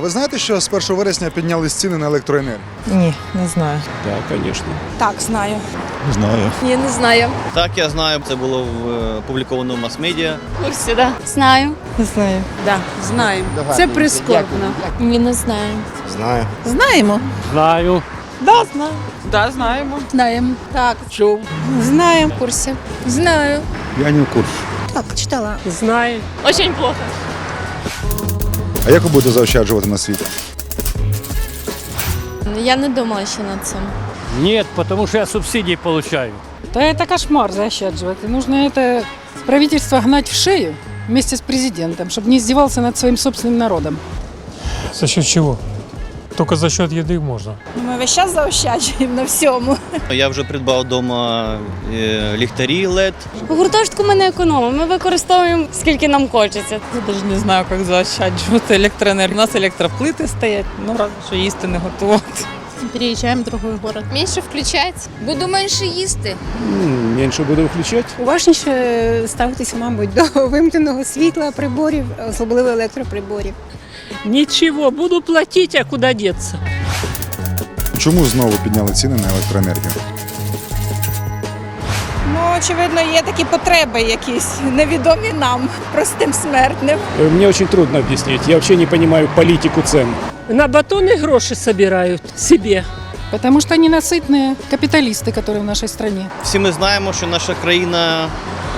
А ви знаєте, що з 1 вересня піднялись ціни на електроенергію? Ні, не знаю. Да, конечно. Так, знаю. Знаю. Ні, не знаю. Так, я знаю, це було в е, опубліковано в мас-медіа. В курсі, да. Знаю. Не знаю. Да, знаємо. Це прискорбно. Ні, не знаю. Знаю. Знаємо. Знаю. Да, знаю. Да, знаємо. Знаємо. Так. Чув. Знаємо. В курсі. Знаю. Я не в курсі. Так, читала. Знаю. Очень плохо. А як ви будете заощаджувати на світі? Я не думала ще над цим. Нет, потому что я субсидии получаю. Да это кошмар заощадживать. И нужно это правительство гнать в шею вместе с президентом, чтобы не издевался над своим собственным народом. За счет чего? Только за счет еды можно. Ми весь час заощаджуємо на всьому. Я вже придбав вдома е, ліхтарі LED. У гуртожитку ми не економимо. Ми використовуємо скільки нам хочеться. Я навіть не знаю, як заощаджувати електроенергію. У нас електроплити стоять, ну радо, що їсти не готувати. Переїжджаємо в другий город. Менше включать. Буду менше їсти. Меньше буду включать. Уважніше ставитися, мабуть, до вимкненого світла, приборів, особливо електроприборів. Ничего, буду платить, а куда деться? Чому знову підняли ціни на електроенергію? Ну, очевидно, є такі потреби якісь невідомі нам, простим смертним. Э, Мне очень трудно объяснить. Я вообще не понимаю политику цен. На батоны гроши собирают себе. Потому что они ненасытные капиталисты, которые в нашей стране. Всі ми знаємо, що наша країна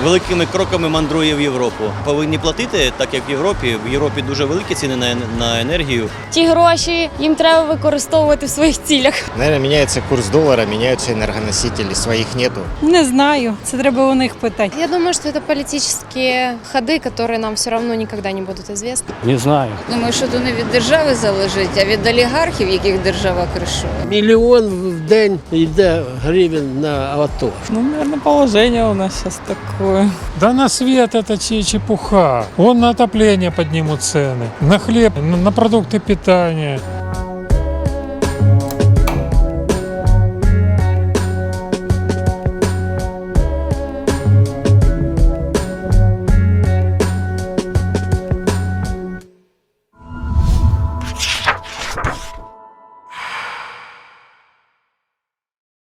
великими кроками мандрує в Європу. Повинні платити, так як в Європі. В Європі дуже великі ціни на, ен- на енергію. Ті гроші їм треба використовувати в своїх цілях. Наверное, меняется курс доллара, меняются энергоносители, своих нету. Не знаю, це треба у них питати. Я думаю, что это политические ходы, которые нам все равно никогда не будут известны. Не знаю. Думаю, що то не від держави залежить, а від олігархів, яких держава кришує. Миллион в день йде гривен на АТО. Ну, наверное, положение у нас сейчас такое. Да на свет это че- чепуха. Вон на отопление поднимут цены, на хлеб, на на продукты питания.